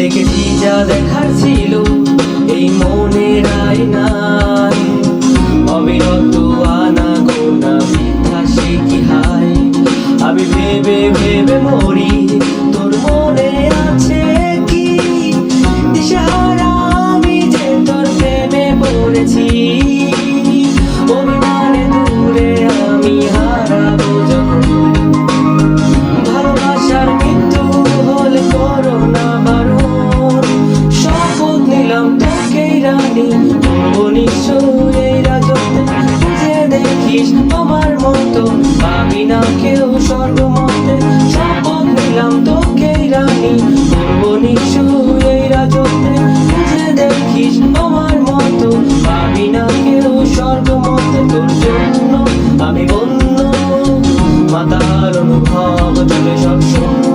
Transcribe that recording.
দেখেছি যা দেখার ছিল, এই মনের আয়নায় অবিরত আনা গোনা মিথ্যা সে কি হায়? আমি ভেবে ভেবে মরি, তোর মনে আছে কি? আমি যে তোর প্রেমে পড়েছি। দেখিস আমার মতো। আমি না কেউ সর্বমতে শপথ নিলাম তোকেই রানী। করব নিশু এই রাজত্বে বুঝে দেখিস আমার মতো। আমি না কেউ সর্বমতে তোর জন্য, আমি বন্য। মাতার অনুভব চলে সব শূন্য।